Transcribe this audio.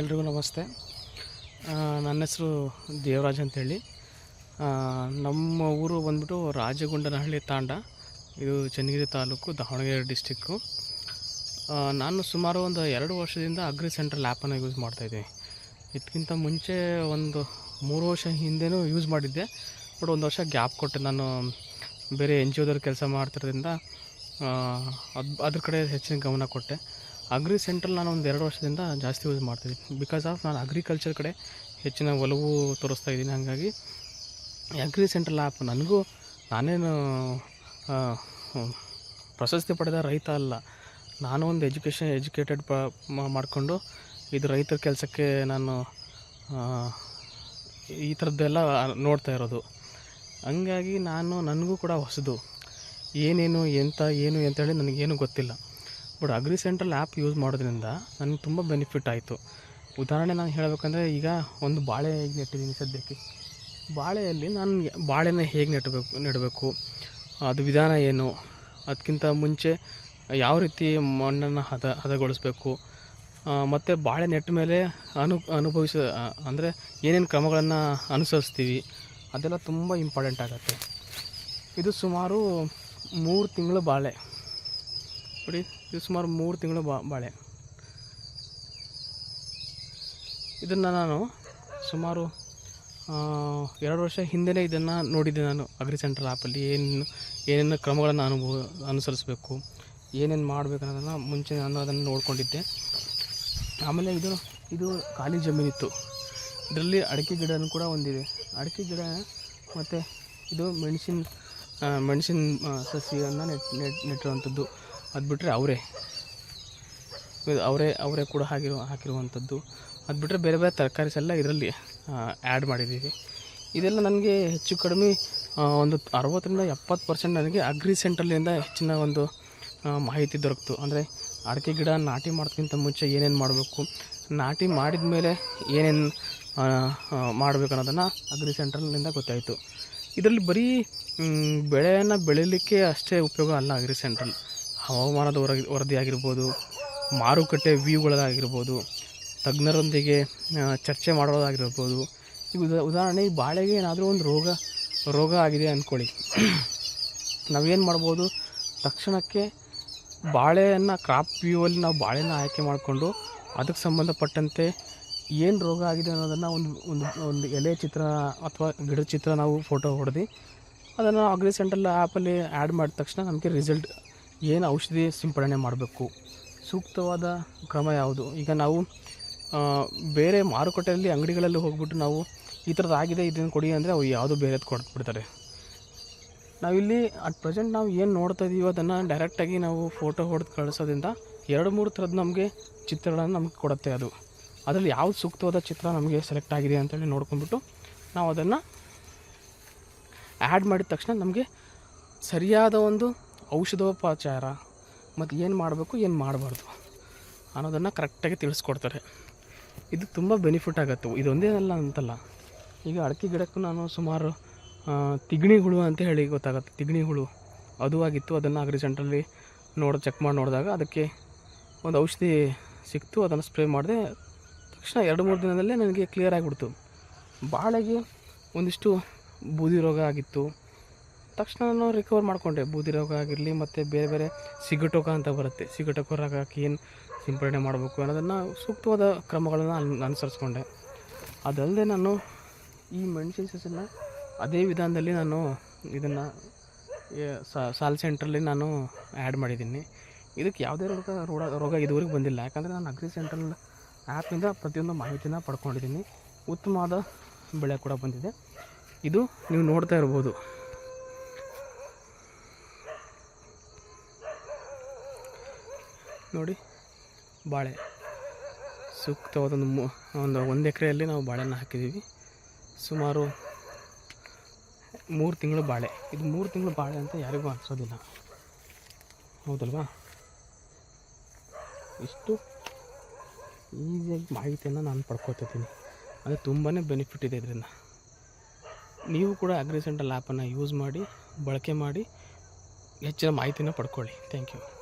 ಎಲ್ರಿಗೂ ನಮಸ್ತೆ. ನನ್ನ ಹೆಸರು ದೇವರಾಜ್ ಅಂತೇಳಿ. ನಮ್ಮ ಊರು ಬಂದ್ಬಿಟ್ಟು ರಾಜಗುಂಡನಹಳ್ಳಿ ತಾಂಡ. ಇದು ಚನ್ನಗಿರಿ ತಾಲೂಕು ದಾವಣಗೆರೆ ಡಿಸ್ಟಿಕ್ಕು. ನಾನು ಸುಮಾರು ಒಂದು ಎರಡು ವರ್ಷದಿಂದ ಅಗ್ರಿ ಸೆಂಟ್ರಲ್ ಆ್ಯಪನ್ನು ಯೂಸ್ ಮಾಡ್ತಾಯಿದ್ದೀನಿ ಇದಕ್ಕಿಂತ ಮುಂಚೆ ಒಂದು ಮೂರು ವರ್ಷ ಹಿಂದೆನೂ ಯೂಸ್ ಮಾಡಿದ್ದೆ. ಬಟ್ ಒಂದು ವರ್ಷ ಗ್ಯಾಪ್ ಕೊಟ್ಟೆ ನಾನು ಬೇರೆ ಎನ್ ಜಿ ಒದವ್ರು ಕೆಲಸ ಮಾಡ್ತಿರೋದ್ರಿಂದ ಅದು, ಅದ್ರ ಕಡೆ ಹೆಚ್ಚಿನ ಗಮನ ಕೊಟ್ಟೆ. ಅಗ್ರಿ ಸೆಂಟ್ರಲ್ ನಾನು ಒಂದು ಎರಡು ವರ್ಷದಿಂದ ಜಾಸ್ತಿ ಯೂಸ್ ಮಾಡ್ತಿದ್ದೀನಿ ಬಿಕಾಸ್ ಆಫ್ ನಾನು ಅಗ್ರಿಕಲ್ಚರ್ ಕಡೆ ಹೆಚ್ಚಿನ ಒಲವು ತೋರಿಸ್ತಾ ಇದ್ದೀನಿ. ಹಾಗಾಗಿ ಅಗ್ರಿ ಸೆಂಟ್ರಲ್ ಆ್ಯಪ್ ನನಗೂ ನಾನೇನು ಪ್ರಶಸ್ತಿ ಪಡೆದ ರೈತ ಅಲ್ಲ. ನಾನು ಒಂದು ಎಜುಕೇಷನ್ ಎಜುಕೇಟೆಡ್ ಪ ಮಾಡಿಕೊಂಡು ಇದು ರೈತರ ಕೆಲಸಕ್ಕೆ ನಾನು ಈ ಥರದ್ದೆಲ್ಲ ನೋಡ್ತಾ ಇರೋದು. ಹಂಗಾಗಿ ನಾನು, ನನಗೂ ಕೂಡ ಹೊಸದು. ಏನೇನು, ಎಂತ, ಏನು ಅಂತೇಳಿ ನನಗೇನು ಗೊತ್ತಿಲ್ಲ. But agri central app use ಮಾಡೋದ್ರಿಂದ ನನಗೆ ತುಂಬ ಬೆನಿಫಿಟ್ ಆಯಿತು. ಉದಾಹರಣೆ ನಾನು ಹೇಳಬೇಕಂದ್ರೆ ಈಗ ಒಂದು ಬಾಳೆ ಈಗ ನೆಟ್ಟಿದ್ದೀನಿ ಸದ್ಯಕ್ಕೆ. ಬಾಳೆಯಲ್ಲಿ ನಾನು ಬಾಳೆನ ಹೇಗೆ ನೆಟ್ಟಬೇಕು, ನೆಡಬೇಕು, ಅದು ವಿಧಾನ ಏನು, ಅದಕ್ಕಿಂತ ಮುಂಚೆ ಯಾವ ರೀತಿ ಮಣ್ಣನ್ನು ಹದ, ಹದಗೊಳಿಸ್ಬೇಕು ಮತ್ತು ಬಾಳೆ ನೆಟ್ಟ ಮೇಲೆ ಅನು, ಅನುಭವಿಸ, ಅಂದರೆ ಏನೇನು ಕ್ರಮಗಳನ್ನು ಅನುಸರಿಸ್ತೀವಿ, ಅದೆಲ್ಲ ತುಂಬ ಇಂಪಾರ್ಟೆಂಟ್ ಆಗುತ್ತೆ. ಇದು ಸುಮಾರು ಮೂರು ತಿಂಗಳು ಬಾಳೆ. ನೋಡಿ. ಇದು ಸುಮಾರು ಮೂರು ತಿಂಗಳು ಬಾ ಬಾಳೆ. ಇದನ್ನು ನಾನು ಸುಮಾರು ಎರಡು ವರ್ಷ ಹಿಂದೆಯೇ ಇದನ್ನು ನೋಡಿದ್ದೆ ನಾನು ಅಗ್ರಿ ಸೆಂಟರ್ ಆ್ಯಪಲ್ಲಿ. ಏನು ಏನೇನು ಕ್ರಮಗಳನ್ನು ಅನುಭವ, ಅನುಸರಿಸಬೇಕು, ಏನೇನು ಮಾಡಬೇಕು ಅನ್ನೋದನ್ನು ಮುಂಚೆ ನಾನು ಅದನ್ನು ನೋಡಿಕೊಂಡಿದ್ದೆ. ಆಮೇಲೆ ಇದು ಇದು ಖಾಲಿ ಜಮೀನಿತ್ತು. ಇದರಲ್ಲಿ ಅಡಿಕೆ ಗಿಡನೂ ಕೂಡ ಒಂದಿದೆ. ಅಡಿಕೆ ಗಿಡ ಮತ್ತು ಇದು ಮೆಣಸಿನ ಮೆಣಸಿನ ಸಸಿಯನ್ನು ನೆಟ್ ನೆಟ್ ನೆಟ್ಟಿರುವಂಥದ್ದು. ಅದು ಬಿಟ್ಟರೆ ಅವರೇ ಅವರೇ ಅವರೇ ಕೂಡ ಹಾಕಿರೋ ಹಾಕಿರುವಂಥದ್ದು. ಅದು ಬಿಟ್ಟರೆ ಬೇರೆ ಬೇರೆ ತರಕಾರೀಸ್ ಎಲ್ಲ ಇದರಲ್ಲಿ ಆ್ಯಡ್ ಮಾಡಿದ್ದೀವಿ. ಇದೆಲ್ಲ ನನಗೆ ಹೆಚ್ಚು ಕಡಿಮೆ ಒಂದು ಅರವತ್ತರಿಂದ ಎಪ್ಪತ್ತು ಪರ್ಸೆಂಟ್ ನನಗೆ ಅಗ್ರಿ ಸೆಂಟ್ರಲ್ಲಿಂದ ಹೆಚ್ಚಿನ ಒಂದು ಮಾಹಿತಿ ದೊರಕಿತು. ಅಂದರೆ ಅಡಿಕೆ ಗಿಡ ನಾಟಿ ಮಾಡೋದಕ್ಕಿಂತ ಮುಂಚೆ ಏನೇನು ಮಾಡಬೇಕು, ನಾಟಿ ಮಾಡಿದ ಮೇಲೆ ಏನೇನು ಮಾಡಬೇಕು ಅನ್ನೋದನ್ನು ಅಗ್ರಿ ಸೆಂಟ್ರಲ್ನಿಂದ ಗೊತ್ತಾಯಿತು. ಇದರಲ್ಲಿ ಬರೀ ಬೆಳೆಯನ್ನು ಬೆಳೀಲಿಕ್ಕೆ ಅಷ್ಟೇ ಉಪಯೋಗ ಅಲ್ಲ ಅಗ್ರಿ ಸೆಂಟ್ರಲ್ ಹವಾಮಾನದ ವರ ವರದಿ ಆಗಿರ್ಬೋದು ಮಾರುಕಟ್ಟೆ ವ್ಯೂಗಳಾಗಿರ್ಬೋದು, ತಜ್ಞರೊಂದಿಗೆ ಚರ್ಚೆ ಮಾಡೋದಾಗಿರ್ಬೋದು ಈಗ ಉದಾ ಉದಾಹರಣೆಗೆ ಬಾಳೆಗೆ ಏನಾದರೂ ಒಂದು ರೋಗ ರೋಗ ಆಗಿದೆ ಅಂದ್ಕೊಳ್ಳಿ ನಾವೇನು ಮಾಡ್ಬೋದು? ತಕ್ಷಣಕ್ಕೆ ಬಾಳೆಯನ್ನು ಕ್ರಾಪ್ ವ್ಯೂವಲ್ಲಿ ನಾವು ಬಾಳೆನ ಆಯ್ಕೆ ಮಾಡಿಕೊಂಡು, ಅದಕ್ಕೆ ಸಂಬಂಧಪಟ್ಟಂತೆ ಏನು ರೋಗ ಆಗಿದೆ ಅನ್ನೋದನ್ನು ಒಂದು ಒಂದು ಒಂದು ಎಲೆ ಚಿತ್ರ ಅಥವಾ ಗಿಡದ ಚಿತ್ರ ನಾವು ಫೋಟೋ ಹೊಡೆದು, ಅದನ್ನು ಅಗ್ರಿ ಸೆಂಟ್ರಲ್ ಆ್ಯಪಲ್ಲಿ ಆ್ಯಡ್ ಮಾಡಿದ ತಕ್ಷಣ ನಮಗೆ ರಿಸಲ್ಟ್ ಏನು ಔಷಧಿ ಸಿಂಪಡಣೆ ಮಾಡಬೇಕು? ಸೂಕ್ತವಾದ ಕ್ರಮ ಯಾವುದು? ಈಗ ನಾವು ಬೇರೆ ಮಾರುಕಟ್ಟೆಯಲ್ಲಿ, ಅಂಗಡಿಗಳಲ್ಲಿ ಹೋಗ್ಬಿಟ್ಟು ನಾವು ಈ ಥರದ್ದು ಆಗಿದೆ ಇದನ್ನು ಕೊಡಿ ಅಂದರೆ ಅವು ಯಾವುದು ಬೇರೆದು ಕೊಟ್ಬಿಡ್ತಾರೆ. ನಾವಿಲ್ಲಿ ಅಟ್ ಪ್ರೆಸೆಂಟ್ ನಾವು ಏನು ನೋಡ್ತಾ ಇದ್ದೀವೋ ಅದನ್ನು ಡೈರೆಕ್ಟಾಗಿ ನಾವು ಫೋಟೋ ಹೊಡೆದು ಕಳಿಸೋದ್ರಿಂದ ಎರಡು ಮೂರು ಥರದ್ದು ನಮಗೆ ಚಿತ್ರಗಳನ್ನು ನಮಗೆ ಕೊಡುತ್ತೆ ಅದು. ಅದರಲ್ಲಿ ಯಾವ್ದು ಸೂಕ್ತವಾದ ಚಿತ್ರ ನಮಗೆ ಸೆಲೆಕ್ಟ್ ಆಗಿದೆ ಅಂತೇಳಿ ನೋಡ್ಕೊಂಡ್ಬಿಟ್ಟು ನಾವು ಅದನ್ನು ಆ್ಯಡ್ ಮಾಡಿದ ತಕ್ಷಣ ನಮಗೆ ಸರಿಯಾದ ಒಂದು ಔಷಧೋಪಚಾರ ಮತ್ತು ಏನು ಮಾಡಬೇಕು, ಏನು ಮಾಡಬಾರ್ದು ಅನ್ನೋದನ್ನು ಕರೆಕ್ಟಾಗಿ ತಿಳಿಸ್ಕೊಡ್ತಾರೆ. ಇದು ತುಂಬ ಬೆನಿಫಿಟ್ ಆಗುತ್ತೆ. ಇದೊಂದೇ ಅಲ್ಲ ಅಂತಲ್ಲ. ಈಗ ಅಡಕೆ ಗಿಡಕ್ಕೂ ನಾನು ಸುಮಾರು ತಿಗ್ಣಿ ಹುಳು ಅಂತ ಹೇಳಿ ಗೊತ್ತಾಗುತ್ತೆ. ತಿಗಣಿ ಹುಳು ಅದು ಆಗಿತ್ತು. ಅದನ್ನು ಅಗ್ರಿ ಸೆಂಟ್ರಲ್ಲಿ ನೋಡಿ, ಚೆಕ್ ಮಾಡಿ ನೋಡಿದಾಗ ಅದಕ್ಕೆ ಒಂದು ಔಷಧಿ ಸಿಕ್ತು. ಅದನ್ನು ಸ್ಪ್ರೇ ಮಾಡಿದೆ. ತಕ್ಷಣ ಎರಡು ಮೂರು ದಿನದಲ್ಲೇ ನನಗೆ ಕ್ಲಿಯರ್ ಆಗಿಬಿಡ್ತು. ಬಾಳೆಗೆ ಒಂದಿಷ್ಟು ಬೂದಿ ರೋಗ ಆಗಿತ್ತು. ತಕ್ಷಣ ನಾನು ರಿಕವರ್ ಮಾಡಿಕೊಂಡೆ. ಬೂದಿ ರೋಗ ಆಗಿರಲಿ ಮತ್ತು ಬೇರೆ ಬೇರೆ ಸಿಗಟೋಕ ಅಂತ ಬರುತ್ತೆ. ಸಿಗಟೋಕ ರೋಗಕ್ಕೆ ಏನು ಸಿಂಪಡಣೆ ಮಾಡಬೇಕು ಅನ್ನೋದನ್ನು ಸೂಕ್ತವಾದ ಕ್ರಮಗಳನ್ನು ಅನ್, ಅನುಸರಿಸ್ಕೊಂಡೆ. ಅದಲ್ಲದೆ ನಾನು ಈ ಮೆಣಸಿನ ಸಸಿನ ಅದೇ ವಿಧಾನದಲ್ಲಿ ನಾನು ಇದನ್ನು ಸಾಲ್ ಸೆಂಟ್ರಲ್ಲಿ ನಾನು ಆ್ಯಡ್ ಮಾಡಿದ್ದೀನಿ. ಇದಕ್ಕೆ ಯಾವುದೇ ರೋಗ ರೋಗ ರೋಗ ಇದುವರೆಗೆ ಬಂದಿಲ್ಲ. ಯಾಕಂದರೆ ನಾನು ಅಗ್ರಿ ಸೆಂಟ್ರಲ್ ಆ್ಯಪಿಂದ ಪ್ರತಿಯೊಂದು ಮಾಹಿತಿನ ಪಡ್ಕೊಂಡಿದ್ದೀನಿ. ಉತ್ತಮವಾದ ಬೆಳೆ ಕೂಡ ಬಂದಿದೆ. ಇದು ನೀವು ನೋಡ್ತಾ ಇರ್ಬೋದು. ನೋಡಿ ಬಾಳೆ. ಸೂಕ್ತವಾದ ಒಂದು ಮು- ಒಂದು ಒಂದು ಎಕರೆಯಲ್ಲಿ ನಾವು ಬಾಳೆನ ಹಾಕಿದ್ದೀವಿ ಸುಮಾರು ಮೂರು ತಿಂಗಳು ಬಾಳೆ. ಇದು ಮೂರು ತಿಂಗಳು ಬಾಳೆ ಅಂತ ಯಾರಿಗೂ ಅನಿಸೋದಿಲ್ಲ. ಹೌದಲ್ವಾ? ಇಷ್ಟು ಈಸಿಯಾಗಿ ಮಾಹಿತಿಯನ್ನು ನಾನು ಪಡ್ಕೊತಿದ್ದೀನಿ ಅದು ತುಂಬಾ ಬೆನಿಫಿಟ್ ಇದೆ ಇದರಿಂದ. ನೀವು ಕೂಡ ಅಗ್ರಿಸೆಂಟಲ್ ಆ್ಯಪನ್ನು ಯೂಸ್ ಮಾಡಿ, ಬಳಕೆ ಮಾಡಿ, ಹೆಚ್ಚಿನ ಮಾಹಿತಿನ ಪಡ್ಕೊಳ್ಳಿ. Thank you.